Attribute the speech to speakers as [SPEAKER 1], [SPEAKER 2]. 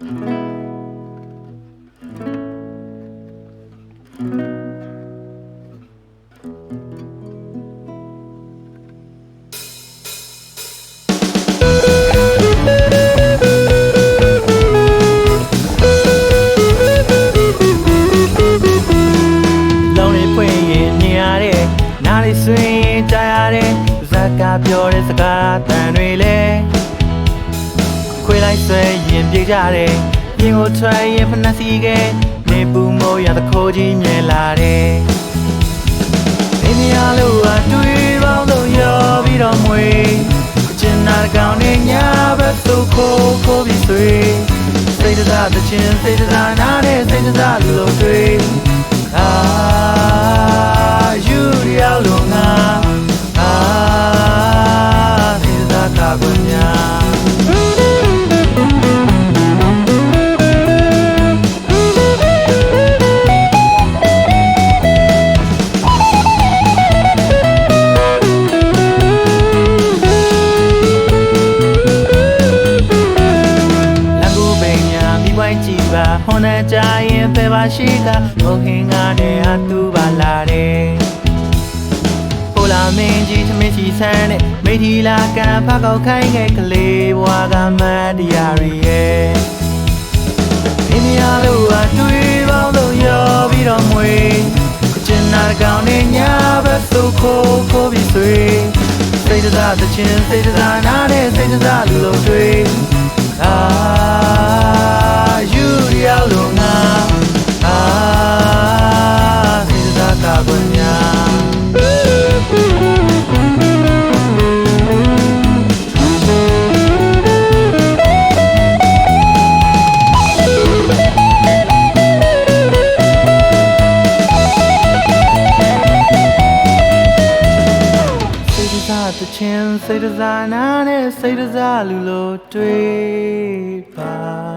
[SPEAKER 1] ဆွင်ရင်ကြားရတဲ့ဇက်ကပြောတဲ့စကားတန်တွေ ရင်ပြေကြတဲ့ပြင်ကိုထွက်ရင်ဖနှက်စီကနေပူမိုးရတခိုးကြီးမြင်လာတဲ့နေမရလို့အတွေ့ပေါင်းလို့ရောပြီးတော့မွေကျင်နာကောင်နဲ့ညာဘက်သို့ခိုးခိုးပြီးဆွေစိတ်တသာတချင်းစိတ်တသာနားနဲ့စိတ်တသာလို့တွေ့ ပွိုင်းကြည့်ပါဟွန်နဲ့ကြရင်ဖဲပါရှိကဘုံဟင်းကားနဲ့အတူပါလာတယ်ဟိုလာမင်းကြီးသမင်းစီဆန်းနဲ့မိထီလာကံဖကောက်ခိုင်းခဲ့ကလေးဘွားကမတ်တရားရီရဲ့အင်းရလို့အတွေ့ပေါင်းလို့ရောပြီးတော့မွေကျင်နာကောင်နဲ့ညာဘက်သို့ခိုးခိုးပြီးဆွေစိတ်တသာတချင်းစိတ်တသာနားနဲ့စိတ်တသာလူလုံးတွေ့ ချင်းစိတ်တစားနာနဲ့စိတ်တစားလူလိုတွေ့ပါအာ